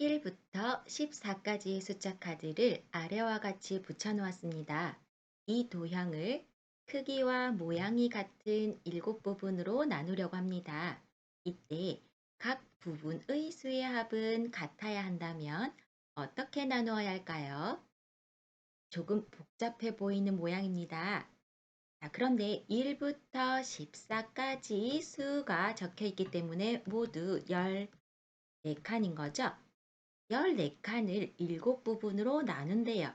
1부터 14까지의 숫자 카드를 아래와 같이 붙여놓았습니다. 이 도형을 크기와 모양이 같은 일곱 부분으로 나누려고 합니다. 이때 각 부분의 수의 합은 같아야 한다면 어떻게 나누어야 할까요? 조금 복잡해 보이는 모양입니다. 자, 그런데 1부터 14까지 수가 적혀 있기 때문에 모두 14칸인 거죠. 14칸을 7부분으로 나눈대요.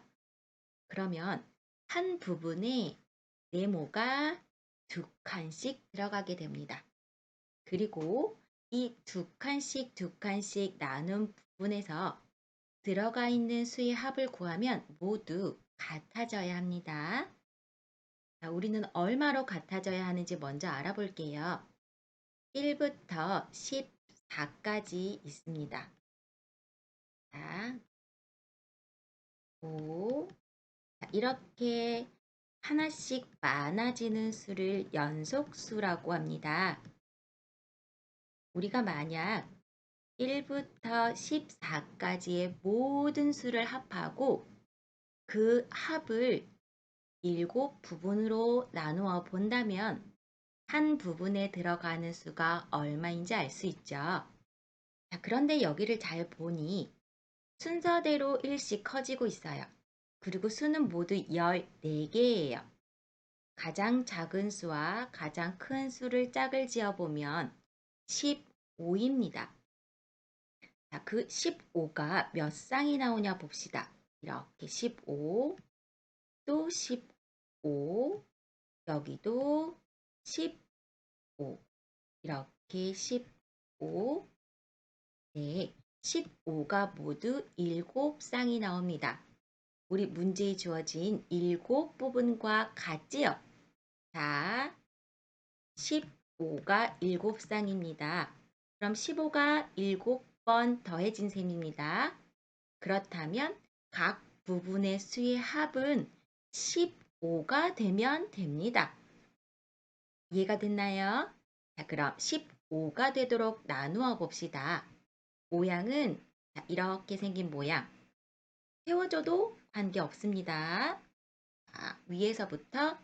그러면 한 부분에 네모가 두 칸씩 들어가게 됩니다. 그리고 이 두 칸씩 두 칸씩 나눈 부분에서 들어가 있는 수의 합을 구하면 모두 같아져야 합니다. 자, 우리는 얼마로 같아져야 하는지 먼저 알아볼게요. 1부터 14까지 있습니다. 자, 5. 자, 이렇게 하나씩 많아지는 수를 연속수라고 합니다. 우리가 만약 1부터 14까지의 모든 수를 합하고 그 합을 7 부분으로 나누어 본다면 한 부분에 들어가는 수가 얼마인지 알 수 있죠. 자, 그런데 여기를 잘 보니 순서대로 일씩 커지고 있어요. 그리고 수는 모두 14개예요. 가장 작은 수와 가장 큰 수를 짝을 지어보면 15입니다. 자, 그 15가 몇 쌍이 나오냐 봅시다. 이렇게 15, 또 15, 여기도 15, 이렇게 15, 네, 15가 모두 7쌍이 나옵니다. 우리 문제에 주어진 7 부분과 같지요? 자, 15가 7쌍입니다. 그럼 15가 7번 더해진 셈입니다. 그렇다면 각 부분의 수의 합은 15가 되면 됩니다. 이해가 됐나요? 자, 그럼 15가 되도록 나누어 봅시다. 모양은 이렇게 생긴 모양. 세워줘도 관계없습니다. 자, 위에서부터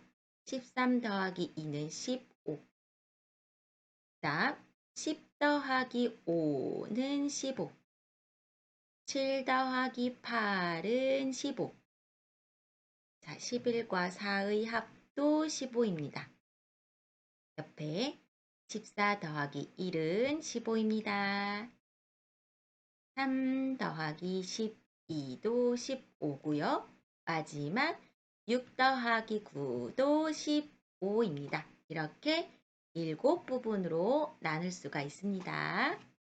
13 더하기 2는 15. 다음 10 더하기 5는 15. 7 더하기 8은 15. 자, 11과 4의 합도 15입니다. 옆에 14 더하기 1은 15입니다. 3 더하기 12도 15고요. 마지막 6 더하기 9도 15입니다. 이렇게 7 부분으로 나눌 수가 있습니다.